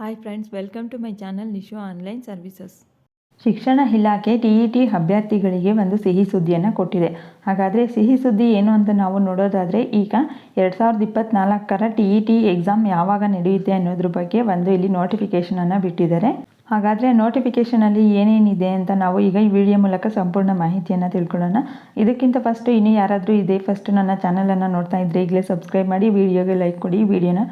Hi friends welcome to my channel Nishu online services ಶಿಕ್ಷಣ ಇಲಾಖೆ T E T ಅಭ್ಯರ್ಥಿಗಳಿಗೆ ಒಂದು ಸಿಹಿ ಸುದ್ದಿಯನ್ನು ಕೊಟ್ಟಿದೆ. ಹಾಗಾದರೆ ಸಿಹಿ ಸುದ್ದಿ ಏನು ಅಂತ ನಾವು ನೋಡೋದಾದರೆ ಈಗ ಎರಡು ಸಾವಿರದ ಇಪ್ಪತ್ತ್ನಾಲ್ಕರ ಟಿ ಇ ಟಿ ಎಕ್ಸಾಮ್ ಯಾವಾಗ ನಡೆಯುತ್ತೆ ಅನ್ನೋದ್ರ ಬಗ್ಗೆ ಒಂದು ಇಲ್ಲಿ ನೋಟಿಫಿಕೇಷನನ್ನು ಬಿಟ್ಟಿದ್ದಾರೆ. ಹಾಗಾದರೆ ನೋಟಿಫಿಕೇಷನಲ್ಲಿ ಏನೇನಿದೆ ಅಂತ ನಾವು ಈಗ ಈ ವಿಡಿಯೋ ಮೂಲಕ ಸಂಪೂರ್ಣ ಮಾಹಿತಿಯನ್ನು ತಿಳ್ಕೊಳ್ಳೋಣ. ಇದಕ್ಕಿಂತ ಫಸ್ಟು ಇನ್ನು ಯಾರಾದರೂ ಇದೇ ಫಸ್ಟ್ ನನ್ನ ಚಾನಲನ್ನು ನೋಡ್ತಾ ಇದ್ದರೆ ಈಗಲೇ ಸಬ್ಸ್ಕ್ರೈಬ್ ಮಾಡಿ ವಿಡಿಯೋಗೆ ಲೈಕ್ ಕೊಡಿ ವಿಡಿಯೋನ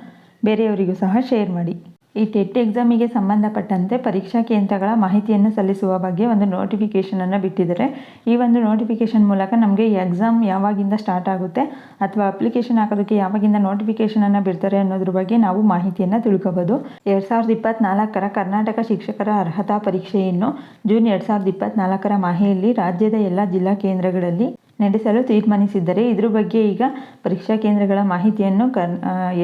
ಬೇರೆಯವರಿಗೂ ಸಹ ಶೇರ್ ಮಾಡಿ. ಈ ಟೆಟ್ ಎಕ್ಸಾಮಿಗೆ ಸಂಬಂಧಪಟ್ಟಂತೆ ಪರೀಕ್ಷಾ ಕೇಂದ್ರಗಳ ಮಾಹಿತಿಯನ್ನು ಸಲ್ಲಿಸುವ ಬಗ್ಗೆ ಒಂದು ನೋಟಿಫಿಕೇಷನನ್ನು ಬಿಟ್ಟಿದ್ದಾರೆ. ಈ ಒಂದು ನೋಟಿಫಿಕೇಷನ್ ಮೂಲಕ ನಮಗೆ ಎಕ್ಸಾಮ್ ಯಾವಾಗಿಂದ ಸ್ಟಾರ್ಟ್ ಆಗುತ್ತೆ ಅಥವಾ ಅಪ್ಲಿಕೇಶನ್ ಹಾಕೋದಕ್ಕೆ ಯಾವಾಗಿಂದ ನೋಟಿಫಿಕೇಷನನ್ನು ಬಿಡ್ತಾರೆ ಅನ್ನೋದ್ರ ಬಗ್ಗೆ ನಾವು ಮಾಹಿತಿಯನ್ನು ತಿಳ್ಕೋಬೋದು. ಎರಡು ಸಾವಿರದ ಇಪ್ಪತ್ನಾಲ್ಕರ ಕರ್ನಾಟಕ ಶಿಕ್ಷಕರ ಅರ್ಹತಾ ಪರೀಕ್ಷೆಯನ್ನು ಜೂನ್ ಎರಡು ಸಾವಿರದ ಇಪ್ಪತ್ತ್ನಾಲ್ಕರ ಮಾಹೆಯಲ್ಲಿ ರಾಜ್ಯದ ಎಲ್ಲ ಜಿಲ್ಲಾ ಕೇಂದ್ರಗಳಲ್ಲಿ ನಡೆಸಲು ತೀರ್ಮಾನಿಸಿದ್ದರೆ ಇದ್ರ ಬಗ್ಗೆ ಈಗ ಪರೀಕ್ಷಾ ಕೇಂದ್ರಗಳ ಮಾಹಿತಿಯನ್ನು ಕರ್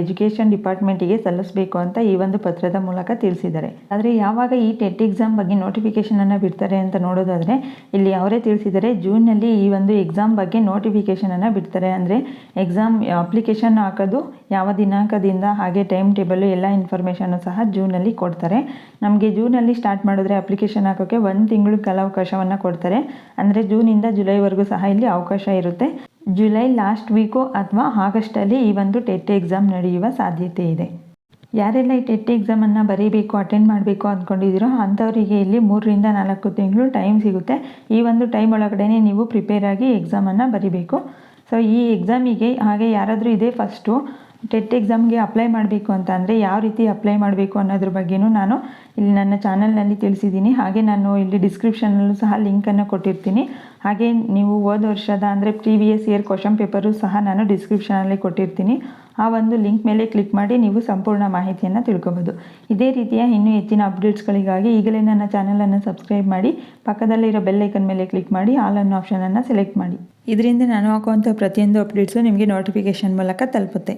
ಎಜುಕೇಷನ್ ಡಿಪಾರ್ಟ್ಮೆಂಟಿಗೆ ಸಲ್ಲಿಸಬೇಕು ಅಂತ ಈ ಒಂದು ಪತ್ರದ ಮೂಲಕ ತಿಳಿಸಿದ್ದಾರೆ. ಆದರೆ ಯಾವಾಗ ಈ ಟೆಟ್ ಎಕ್ಸಾಮ್ ಬಗ್ಗೆ ನೋಟಿಫಿಕೇಷನನ್ನು ಬಿಡ್ತಾರೆ ಅಂತ ನೋಡೋದಾದರೆ ಇಲ್ಲಿ ಅವರೇ ತಿಳಿಸಿದ್ದಾರೆ, ಜೂನ್ನಲ್ಲಿ ಈ ಒಂದು ಎಕ್ಸಾಮ್ ಬಗ್ಗೆ ನೋಟಿಫಿಕೇಷನನ್ನು ಬಿಡ್ತಾರೆ. ಅಂದರೆ ಎಕ್ಸಾಮ್ ಅಪ್ಲಿಕೇಶನ್ ಹಾಕೋದು ಯಾವ ದಿನಾಂಕದಿಂದ ಹಾಗೆ ಟೈಮ್ ಟೇಬಲ್ ಎಲ್ಲ ಇನ್ಫಾರ್ಮೇಷನ್ನು ಸಹ ಜೂನಲ್ಲಿ ಕೊಡ್ತಾರೆ. ನಮಗೆ ಜೂನಲ್ಲಿ ಸ್ಟಾರ್ಟ್ ಮಾಡಿದ್ರೆ ಅಪ್ಲಿಕೇಶನ್ ಹಾಕೋಕ್ಕೆ ಒಂದು ತಿಂಗಳು ಕಾಲಾವಕಾಶವನ್ನು ಕೊಡ್ತಾರೆ. ಅಂದರೆ ಜೂನಿಂದ ಜುಲೈವರೆಗೂ ಸಹ ಇಲ್ಲಿ ಅವಕಾಶ ಇರುತ್ತೆ. ಜುಲೈ ಲಾಸ್ಟ್ ವೀಕು ಅಥವಾ ಆಗಸ್ಟಲ್ಲಿ ಈ ಒಂದು ಟೆಟ್ ಎಕ್ಸಾಮ್ ನಡೆಯುವ ಸಾಧ್ಯತೆ ಇದೆ. ಯಾರೆಲ್ಲ ಈ ಟೆಟ್ ಎಕ್ಸಾಮನ್ನು ಬರೀಬೇಕು, ಅಟೆಂಡ್ ಮಾಡಬೇಕು ಅಂದ್ಕೊಂಡಿದ್ದೀರೋ ಅಂಥವರಿಗೆ ಇಲ್ಲಿ ಮೂರರಿಂದ ನಾಲ್ಕು ತಿಂಗಳು ಟೈಮ್ ಸಿಗುತ್ತೆ. ಈ ಒಂದು ಟೈಮ್ ಒಳಗಡೆ ನೀವು ಪ್ರಿಪೇರ್ ಆಗಿ ಎಕ್ಸಾಮನ್ನು ಬರೀಬೇಕು. ಸೊ, ಈ ಎಕ್ಸಾಮಿಗೆ ಹಾಗೆ ಯಾರಾದರೂ ಇದೇ ಫಸ್ಟು, ಟೆಟ್ ಎಕ್ಸಾಮ್ಗೆ ಅಪ್ಲೈ ಮಾಡಬೇಕು ಅಂತ ಅಂದರೆ ಯಾವ ರೀತಿ ಅಪ್ಲೈ ಮಾಡಬೇಕು ಅನ್ನೋದ್ರ ಬಗ್ಗೆನೂ ನಾನು ಇಲ್ಲಿ ನನ್ನ ಚಾನಲ್ನಲ್ಲಿ ತಿಳಿಸಿದ್ದೀನಿ. ಹಾಗೆ ನಾನು ಇಲ್ಲಿ ಡಿಸ್ಕ್ರಿಪ್ಷನಲ್ಲೂ ಸಹ ಲಿಂಕನ್ನು ಕೊಟ್ಟಿರ್ತೀನಿ. ಹಾಗೆ ನೀವು ಹೋದ ವರ್ಷದ ಅಂದರೆ ಪ್ರೀವಿಯಸ್ ಇಯರ್ ಕ್ವಶನ್ ಪೇಪರು ಸಹ ನಾನು ಡಿಸ್ಕ್ರಿಪ್ಷನಲ್ಲಿ ಕೊಟ್ಟಿರ್ತೀನಿ. ಆ ಒಂದು ಲಿಂಕ್ ಮೇಲೆ ಕ್ಲಿಕ್ ಮಾಡಿ ನೀವು ಸಂಪೂರ್ಣ ಮಾಹಿತಿಯನ್ನು ತಿಳ್ಕೊಬೋದು. ಇದೇ ರೀತಿಯ ಇನ್ನೂ ಹೆಚ್ಚಿನ ಅಪ್ಡೇಟ್ಸ್ಗಳಿಗಾಗಿ ಈಗಲೇ ನನ್ನ ಚಾನಲನ್ನು ಸಬ್ಸ್ಕ್ರೈಬ್ ಮಾಡಿ, ಪಕ್ಕದಲ್ಲಿರೋ ಬೆಲ್ಲೈಕನ್ ಮೇಲೆ ಕ್ಲಿಕ್ ಮಾಡಿ ಆಲ್ ಅನ್ನೋ ಆಪ್ಷನನ್ನು ಸೆಲೆಕ್ಟ್ ಮಾಡಿ. ಇದರಿಂದ ನಾನು ಹಾಕುವಂಥ ಪ್ರತಿಯೊಂದು ಅಪ್ಡೇಟ್ಸು ನಿಮಗೆ ನೋಟಿಫಿಕೇಷನ್ ಮೂಲಕ ತಲುಪುತ್ತೆ.